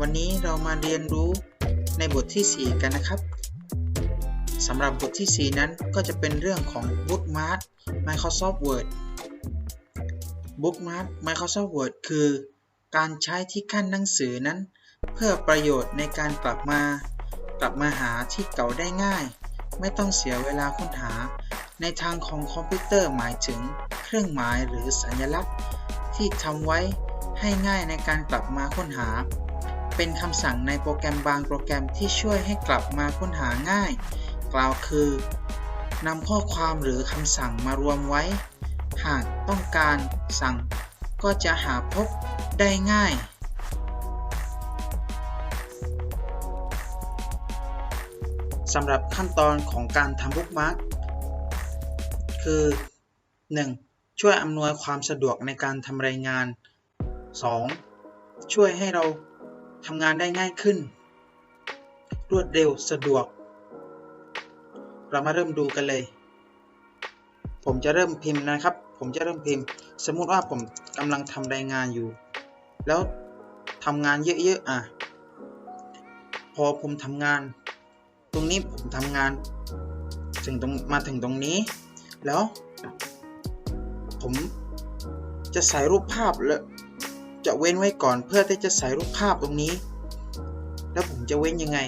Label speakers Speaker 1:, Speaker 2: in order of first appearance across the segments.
Speaker 1: วัสดีครับวันนี้เรามาเรียนรู้ในบทที่ 4 กันนะครับสำหรับบทที่ 4 นั้นก็จะเป็นเรื่องของ Bookmark Microsoft Word Bookmark Microsoft Word คือ การใช้ที่ขั้นหนังสือนั้น เพื่อประโยชน์ในการกลับมา กลับมาหาที่เก่าได้ง่าย ไม่ต้องเสียเวลาค้นหา ในทางของคอมพิวเตอร์หมายถึงเครื่องหมายหรือสัญลักษณ์ ที่ทำไว้ให้ง่ายในการกลับมาค้นหา เป็นคำสั่งในโปรแกรมบางโปรแกรมที่ช่วยให้กลับมาค้นหาง่าย กล่าวคือนำข้อความหรือคำสั่งมารวมไว้ หากต้องการสั่งก็จะหาพบได้ง่าย สำหรับขั้นตอนของการทำบุ๊กมาร์กคือ 1. ช่วยอำนวยความสะดวกในการทำรายงาน 2. ช่วยให้เรา ทำงานได้ง่ายขึ้น รวดเร็วสะดวก เรามาเริ่มดูกันเลย ผมจะเริ่มพิมพ์นะครับ ผมจะเริ่มพิมพ์ สมมุติว่าผมกำลังทำรายงานอยู่ แล้วทำงานเยอะๆอะ พอผมทำงาน ตรงนี้ผมทำงาน ถึงตรงมาถึงตรงนี้ แล้ว ผมจะใส่รูปภาพแล้ว จะเว้นไว้ก่อนเพื่อที่จะใส่รูปภาพตรงนี้ แล้วผมจะเว้นยังไง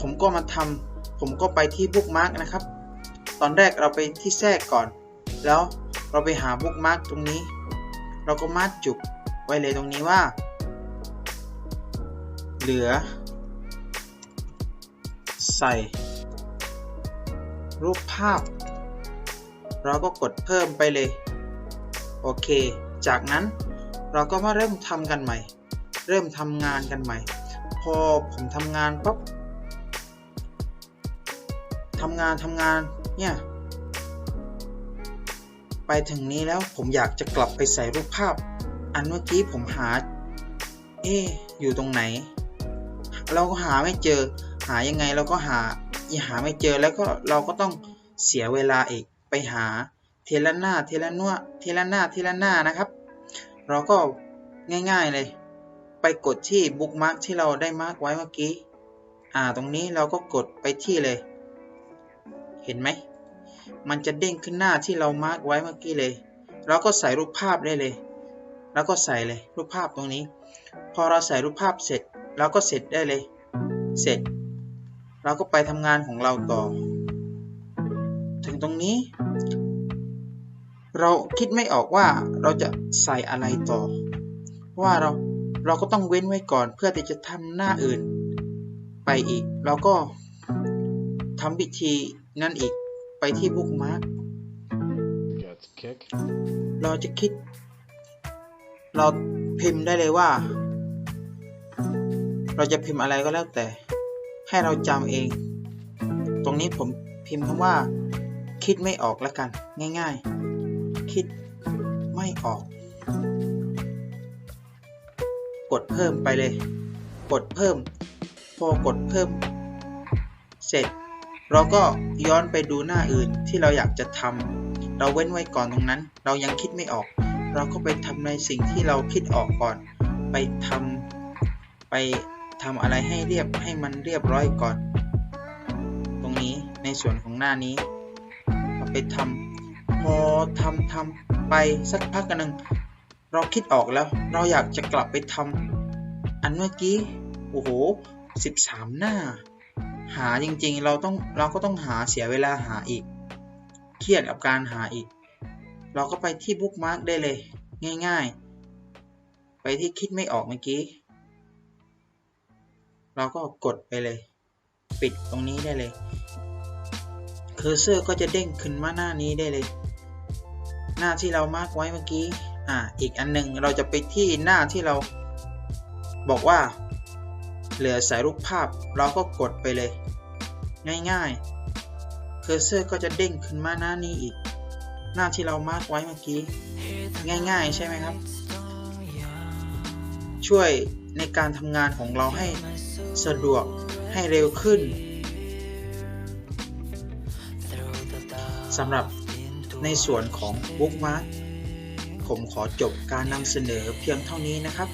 Speaker 1: ผมก็มาทำผมก็ไปที่บุ๊กมาร์กนะครับ ตอนแรกเราไปที่แทรกก่อน แล้วเราไปหาบุ๊กมาร์กตรงนี้ เราก็มาร์กจุกไว้เลยตรงนี้ว่า เหลือ ใส่ รูปภาพ เราก็กดเพิ่มไปเลย โอเค จากนั้นเราก็มาเริ่มทำกันใหม่ เริ่มทำงานกันใหม่ พอผมทำงานปั๊บทำงานทำงานเนี่ยไปถึงนี้แล้วผมอยากจะกลับไปใส่รูปภาพ อันเมื่อกี้ผมหา เอ๊อยู่ตรงไหน เราก็หาไม่เจอ หายังไงเราก็หาย่าหาไม่เจอแล้วก็เราก็ต้องเสียเวลาอีกไปหา เทละหน้าเทละนัวเทละหน้าเทละหน้านะครับ เราก็ง่ายๆเลย ไปกดที่บุ๊กมาร์กที่เราได้มาร์กไว้เมื่อกี้ อ่าตรงนี้เราก็กดไปที่เลย เห็นไหม มันจะเด้งขึ้นหน้าที่เรามาร์กไว้เมื่อกี้เลย เราก็ใส่รูปภาพได้เลย แล้วก็ใส่เลยรูปภาพตรงนี้ พอเราใส่รูปภาพเสร็จเราก็เสร็จได้เลย เสร็จ เราก็ไปทำงานของเราต่อ ถึงตรงนี้ เราคิดไม่ออกว่าเราจะใส่อะไรต่อ ว่าเราเราก็ต้องเว้นไว้ก่อนเพื่อที่จะทำหน้าอื่น ไปอีก เราก็ทำวิธีนั่นอีกไปที่บุ๊กมาร์กเราจะคิด เราพิมพ์ได้เลยว่า เราจะพิมพ์อะไรก็แล้วแต่ ให้เราจำเอง ตรงนี้ผมพิมพ์คำว่า คิดไม่ออกแล้วกัน ง่าย ๆ คิดไม่ออก กดเพิ่มไปเลย กดเพิ่ม พอกดเพิ่ม เสร็จ เราก็ย้อนไปดูหน้าอื่นที่เราอยากจะทำเราเว้นไว้ก่อนตรงนั้น เรายังคิดไม่ออก เราก็ไปทำในสิ่งที่เราคิดออกก่อน ไปทำไปทำอะไรให้เรียบให้มันเรียบร้อยก่อน ตรงนี้ในส่วนของหน้านี้ เราไปทำ อทำทำไปสักพักกันหนึ่งเราคิดออกแล้ว เราอยากจะกลับไปทำอันเมื่อกี้ โอ้โหสิบสามหน้า หาจริงๆ เราต้องเราก็ต้องหาเสียเวลาหาอีก เครียดกับการหาอีก เราก็ไปที่บุ๊กมาร์กได้เลย ง่ายๆ ไปที่คิดไม่ออกเมื่อกี้ เราก็กดไปเลย ปิดตรงนี้ได้เลย เคอร์เซอร์ก็จะเด้งขึ้นมาหน้านี้ได้เลย หน้าที่เรามาร์กไว้เมื่อกี้ อ่า อีกอันหนึ่งเราจะไปที่หน้าที่เราบอกว่า เหลือใส่รูปภาพเราก็กดไปเลย ง่ายๆ เคอร์เซอร์ก็จะเด้งขึ้นมาหน้านี้อีก หน้าที่เรามาร์กไว้เมื่อกี้ ง่ายๆ ใช่ไหมครับ ช่วยในการทำงานของเราให้สะดวกให้เร็วขึ้นสำหรับ ในส่วนของบุกมาร์ทผมขอจบการนำเสนอเพียงเท่านี้นะครับ